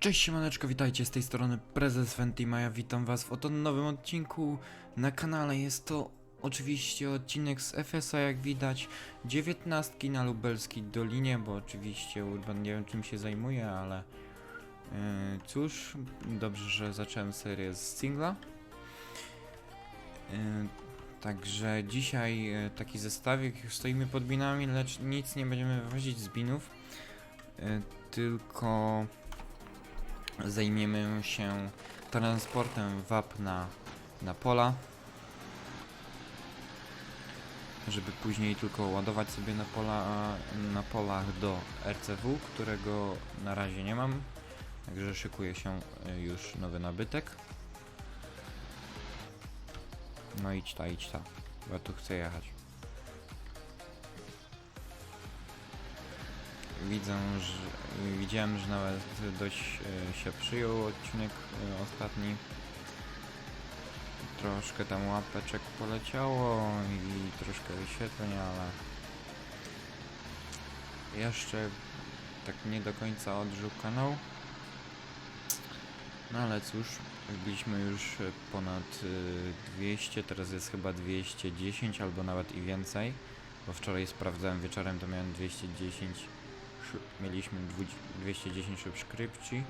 Cześć siemaneczko, witajcie z tej strony Prezes Fentimaja, witam was w oto nowym odcinku na kanale. Jest to oczywiście odcinek z FSA jak widać, 19 na Lubelskiej Dolinie, bo oczywiście Urban nie wiem czym się zajmuje, ale yy, cóż, dobrze, że zacząłem serię z singla. Yy, Także dzisiaj yy, taki zestawik, stoimy pod binami, lecz nic nie będziemy wywozić z binów, tylko zajmiemy się transportem wapna na pola, żeby później tylko ładować sobie na, pola, na polach do RCW, którego na razie nie mam, także szykuje się y, już nowy nabytek. No idź ta, idź ta, bo ja tu chcę jechać. Widzę, że widziałem, że nawet dość e, się przyjął odcinek e, ostatni. Troszkę tam łapeczek poleciało i troszkę wyświetleń, ale jeszcze tak nie do końca odżył kanał. No ale cóż, wbiliśmy już e, ponad e, 200, teraz jest chyba 210 albo nawet i więcej, bo wczoraj sprawdzałem wieczorem, to miałem 210 Szy- mieliśmy dwudzi- 210 subskrypcji.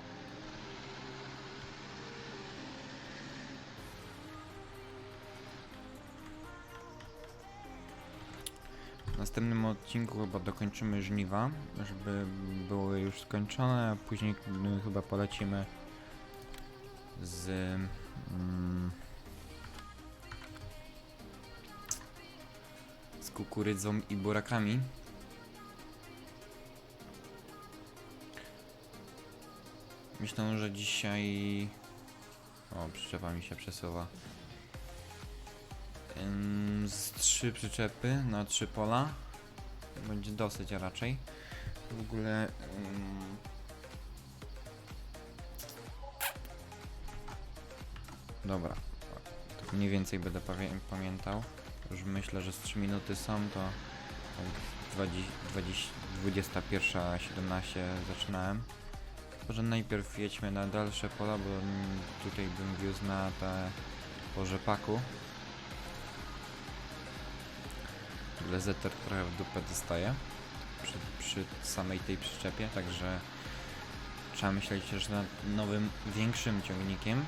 W następnym odcinku chyba dokończymy żniwa, żeby były już skończone, a później mm, chyba polecimy z mm, z kukurydzą i burakami. Myślę, że dzisiaj. O, przyczepa mi się przesuwa. Z trzy przyczepy na trzy pola. Będzie dosyć raczej. W ogóle. Dobra. Tak mniej więcej będę pamiętał. Już myślę, że z 3 minuty są to. tak 20, 20, 21.17 zaczynałem. Może najpierw jedźmy na dalsze pola, bo tutaj bym wiózł na te po rzepaku. Lezeter trochę w dupę dostaje przy, przy samej tej przyczepie, także trzeba myśleć też nad nowym, większym ciągnikiem.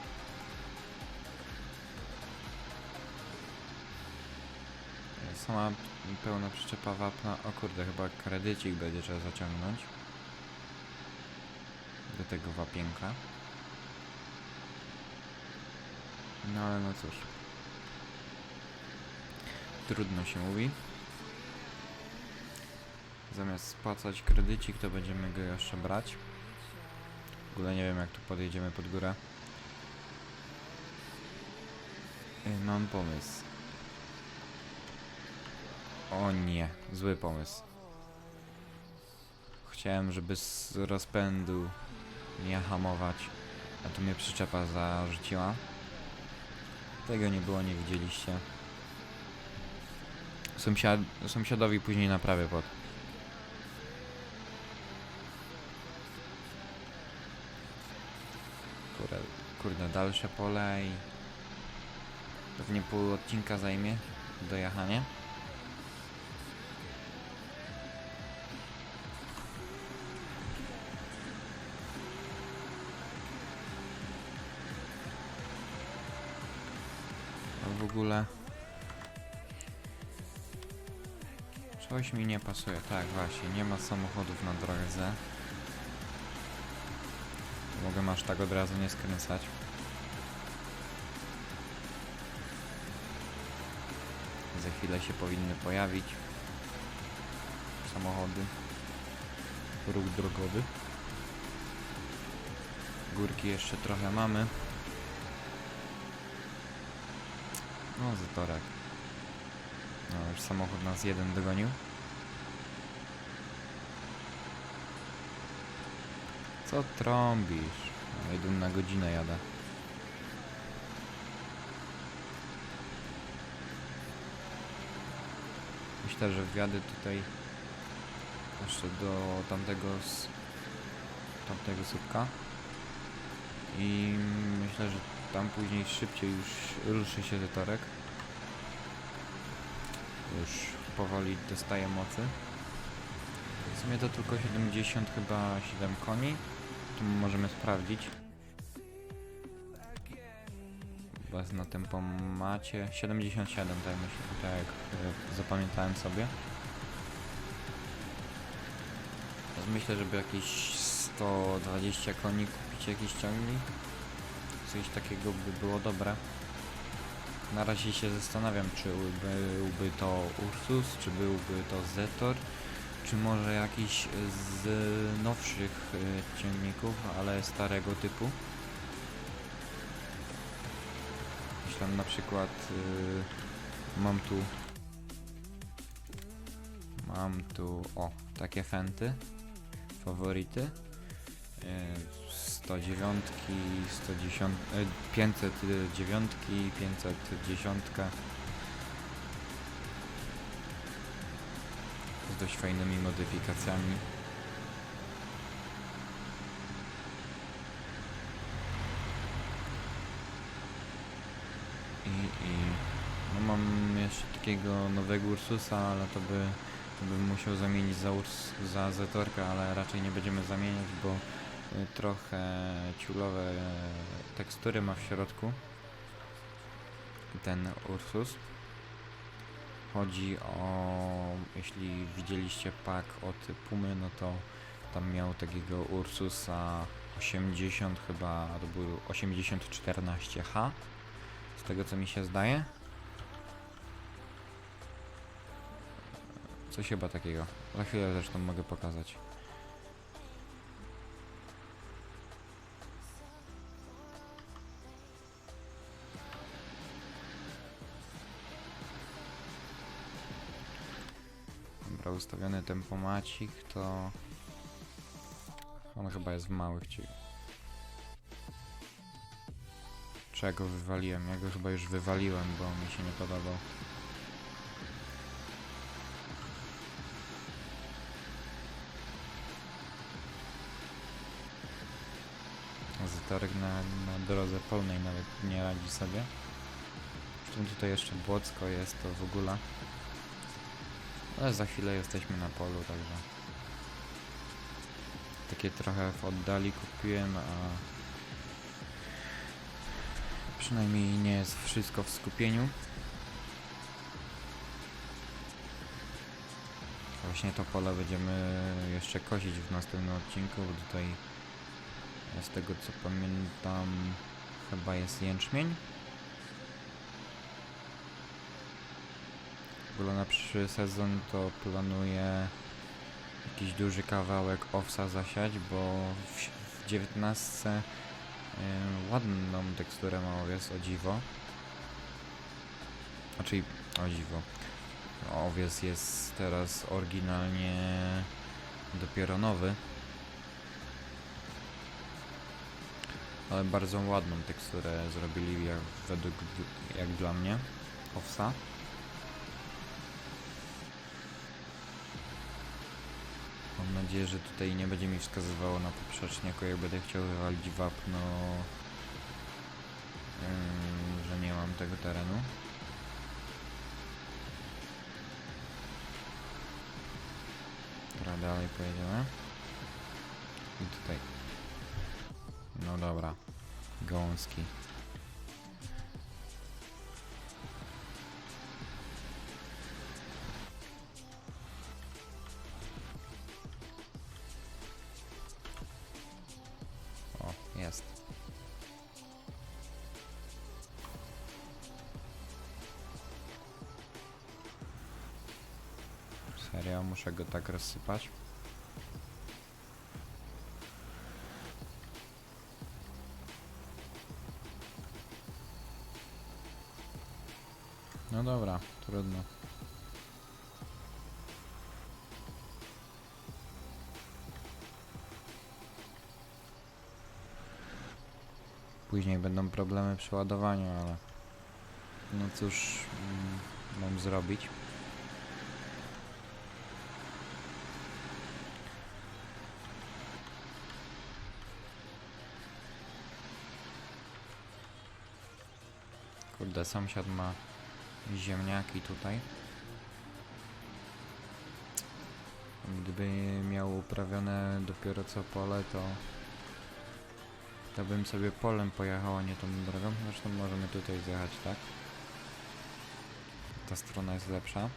Sama pełna przyczepa wapna, o kurde, chyba kredycik będzie trzeba zaciągnąć do tego wapienka. No ale no cóż. Trudno się mówi. Zamiast spłacać kredycik, to będziemy go jeszcze brać. W ogóle nie wiem jak tu podjedziemy pod górę. Ej, Mam pomysł. O nie, zły pomysł. Chciałem, żeby z rozpędu nie hamować, a tu mnie przyczepa zarzuciła. Tego nie było, nie widzieliście. Sąsiad, sąsiadowi później naprawię pod. Kurde, kurde, dalsze pole i pewnie pół odcinka zajmie dojechanie. Ogóle... Coś mi nie pasuje. Tak, właśnie, nie ma samochodów na drodze. Mogę aż tak od razu nie skręcać. Za chwilę się powinny pojawić samochody. Ruch drogowy. Górki jeszcze trochę mamy. No, zatorek. No, już samochód nas jeden dogonił. Co trąbisz? No, jeden na godzinę jadę. Myślę, że wjadę tutaj jeszcze do tamtego tamtego słupka. I myślę, że tam później szybciej już ruszy się Zetorek. Już powoli dostaje mocy. W sumie to tylko 70 chyba 7 koni. Tu możemy sprawdzić. Was na tempomacie 77, tak myślę, tak e, zapamiętałem sobie. Myślę, żeby jakieś 120 koni kupić jakiś ciągnik. Coś takiego by było dobre. Na razie się zastanawiam, czy byłby to Ursus, czy byłby to Zetor, czy może jakiś z nowszych y, ciągników, ale starego typu. Myślę na przykład, y, mam tu, mam tu, o, takie Fenty, faworyty. Y, 109, 110, y, 509, 510. Z dość fajnymi modyfikacjami. I, i no mam jeszcze takiego nowego Ursusa, ale to by bym musiał zamienić za, Urs, za Zetorka, ale raczej nie będziemy zamieniać, bo trochę ciulowe tekstury ma w środku ten Ursus. Chodzi o, jeśli widzieliście pak od Pumy, no to tam miał takiego Ursusa 80 chyba, to był 8014H, z tego co mi się zdaje. Coś chyba takiego. Za chwilę zresztą mogę pokazać. Dobra, ustawiony tempomacik to... On chyba jest w małych ci... Czego wywaliłem? Ja go chyba już wywaliłem, bo mi się nie podobał. Zetorek na, na drodze polnej nawet nie radzi sobie. Zresztą tutaj jeszcze Błocko jest to w ogóle. Ale za chwilę jesteśmy na polu, także... Takie trochę w oddali kupiłem, a... Przynajmniej nie jest wszystko w skupieniu. Właśnie to pole będziemy jeszcze kosić w następnym odcinku, bo tutaj z tego co pamiętam chyba jest jęczmień. Ogóle na przyszły sezon to planuję jakiś duży kawałek owsa zasiać, bo w, w 19 y, ładną teksturę ma owiec, o dziwo. Znaczy, o dziwo. Owiec jest teraz oryginalnie dopiero nowy. ale bardzo ładną teksturę zrobili jak według jak dla mnie owsa mam nadzieję, że tutaj nie będzie mi wskazywało na poprzeczniaku jak będę chciał wywalić wapno yy, że nie mam tego terenu teraz dalej pojedziemy i tutaj no dobra. Gąski. Serio, muszę go tak rozsypać? No dobra, trudno. Później będą problemy przy ładowaniu, ale no cóż mm, mam zrobić. Kurde, sąsiad ma ziemniaki tutaj. Gdyby miał uprawione dopiero co pole, to to bym sobie polem pojechał, a nie tą drogą. Zresztą możemy tutaj zjechać, tak? Ta strona jest lepsza.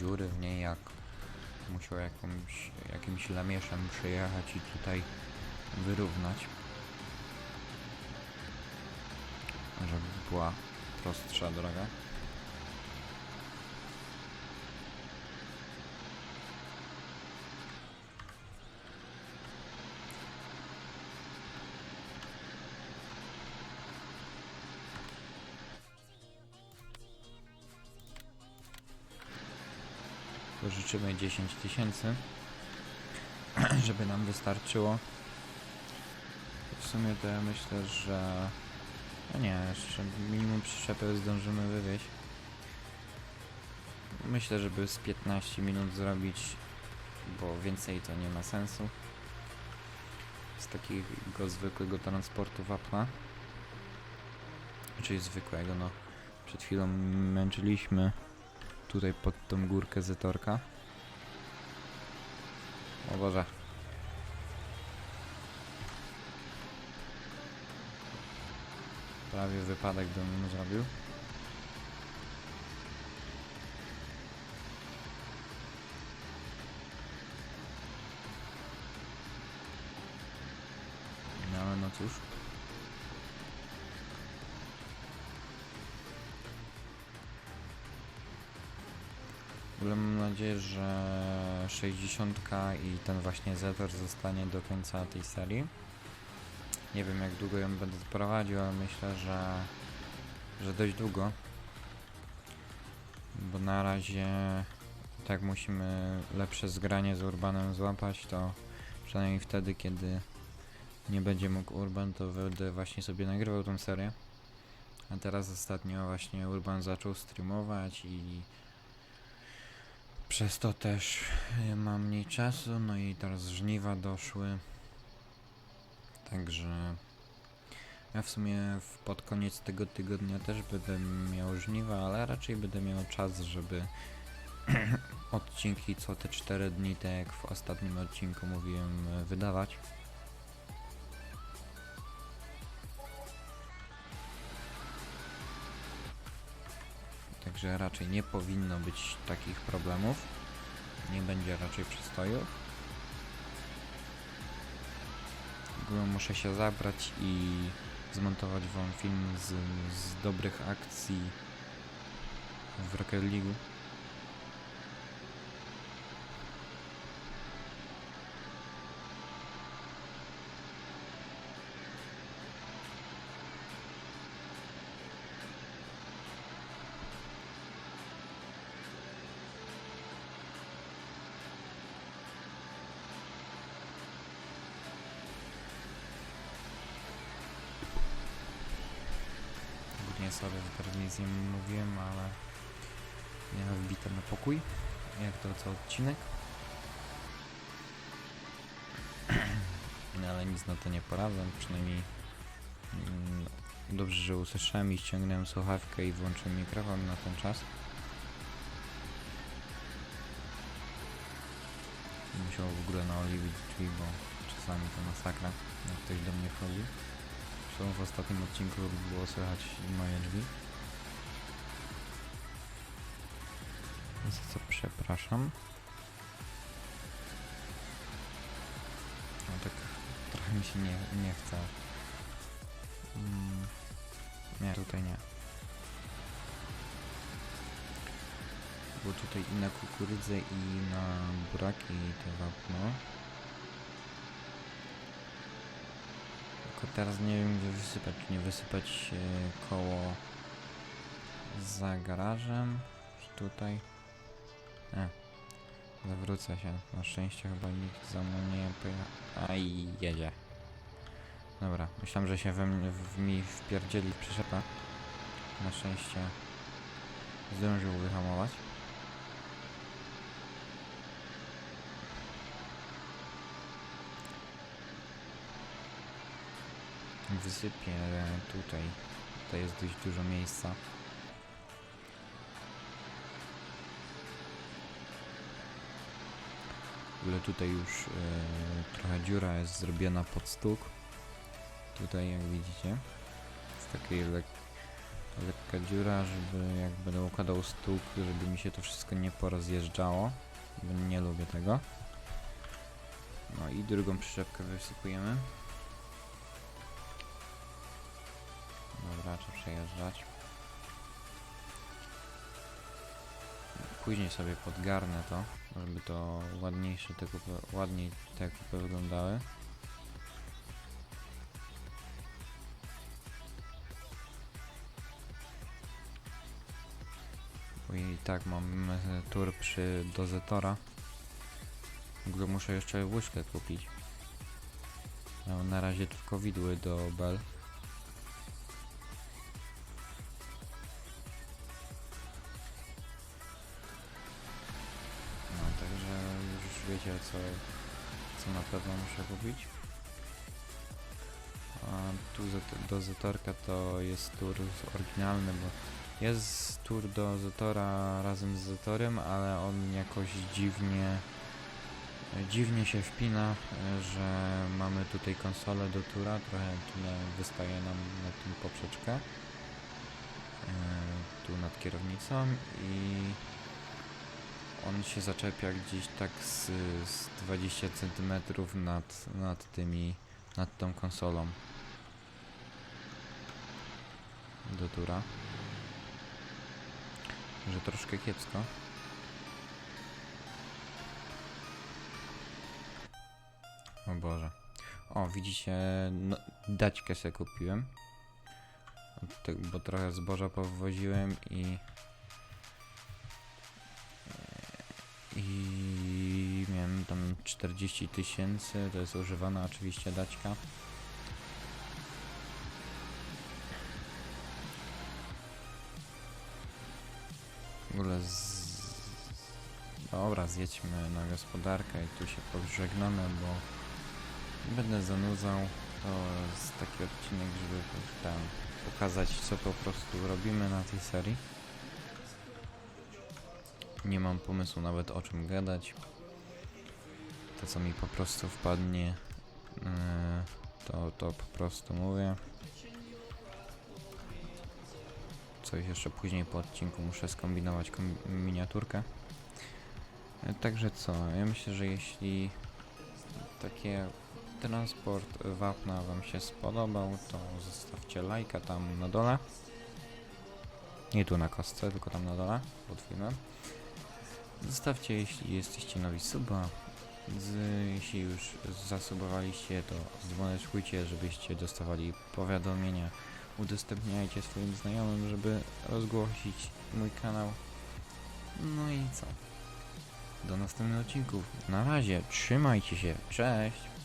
Dziury w niej jak musiał jakąś, jakimś lamieszem przyjechać i tutaj wyrównać. Żeby była prostsza droga. Pożyczymy 10 tysięcy, żeby nam wystarczyło. W sumie to ja myślę, że... No nie, jeszcze minimum przyczepy zdążymy wywieźć. Myślę, żeby z 15 minut zrobić, bo więcej to nie ma sensu. Z takiego zwykłego transportu wapna. Czyli zwykłego, no. Przed chwilą męczyliśmy tutaj pod tą górkę Zetorka. O Boże. Prawie wypadek bym zrobił. No no cóż. Nadzieję, że 60 i ten właśnie Zetor zostanie do końca tej serii. Nie wiem jak długo ją będę prowadził, ale myślę, że, że dość długo. Bo na razie tak musimy lepsze zgranie z Urbanem złapać, to przynajmniej wtedy, kiedy nie będzie mógł Urban, to będę właśnie sobie nagrywał tą serię. A teraz ostatnio właśnie Urban zaczął streamować i przez to też mam mniej czasu, no i teraz żniwa doszły. Także ja w sumie pod koniec tego tygodnia też będę miał żniwa, ale raczej będę miał czas, żeby odcinki co te 4 dni, tak jak w ostatnim odcinku mówiłem, wydawać. Także raczej nie powinno być takich problemów. Nie będzie raczej przystojów. Muszę się zabrać i zmontować wam film z, z dobrych akcji w Rocket League. Ogólnie sorry, że teraz nic nie mówiłem, ale miałem wbite na pokój, jak to co odcinek. Ale nic na to nie poradzę, przynajmniej mm, dobrze, że usłyszałem i ściągnąłem słuchawkę i włączyłem mikrofon na ten czas. Musiał w ogóle naoliwić drzwi, bo czasami to masakra, jak ktoś do mnie wchodzi. Zresztą w ostatnim odcinku było słychać moje drzwi. Za co przepraszam. No tak trochę mi się nie, nie chce. Mm, nie, tutaj nie. Było tutaj i na kukurydzę i na buraki to wapno. Tylko teraz nie wiem gdzie wysypać, nie wysypać e, koło za garażem, czy tutaj. E, zawrócę się. Na szczęście chyba nikt za mną nie pojechał. A i jedzie. Dobra, myślałem, że się we mnie, w mi wpierdzieli w przyczepę. Na szczęście zdążył wyhamować. Wysypię tutaj. Tutaj jest dość dużo miejsca. W ogóle tutaj już e, trochę dziura jest zrobiona pod stóg. Tutaj jak widzicie. Jest takiej lek lekka dziura, żeby jak będę układał stóg, żeby mi się to wszystko nie porozjeżdżało. Bo nie lubię tego. No i drugą przyczepkę wysypujemy. Trzeba przejeżdżać. Później sobie podgarnę to, żeby to ładniejsze te kupy, ładniej te kupy wyglądały. I tak mam e, tur przy dozetora. Ogóle muszę jeszcze łyżkę kupić. No, na razie tylko widły do bel. Wiecie co, co na pewno muszę kupić. A tu do Zetorka to jest tur oryginalny, bo jest tur do Zetora razem z Zetorem, ale on jakoś dziwnie dziwnie się wpina, że mamy tutaj konsolę do tura, trochę wystaje nam na tym poprzeczkę. E, Tu nad kierownicą i on się zaczepia gdzieś tak z, z 20 cm nad, nad tymi, nad tą konsolą do tura. Że troszkę kiepsko. O Boże. O, widzicie, no, daćkę sobie kupiłem. Bo trochę zboża powoziłem i... I miałem tam 40 tysięcy, to jest używana oczywiście daćka. W ogóle z... Dobra, zjedźmy na gospodarkę i tu się pożegnamy, bo będę zanudzał. To jest taki odcinek, żeby tam pokazać, co po prostu robimy na tej serii. Nie mam pomysłu nawet o czym gadać. To, co mi po prostu wpadnie, yy, to, to po prostu mówię. Coś jeszcze później po odcinku muszę skombinować kom- miniaturkę. E, Także co, ja myślę, że jeśli takie transport wapna wam się spodobał, to zostawcie lajka tam na dole. Nie tu na kostce, tylko tam na dole, pod filmem. Zostawcie, jeśli jesteście nowi suba. Z, jeśli już zasubowaliście, to dzwoneczkujcie, żebyście dostawali powiadomienia. Udostępniajcie swoim znajomym, żeby rozgłosić mój kanał. No i co? Do następnych odcinków. Na razie, trzymajcie się, cześć!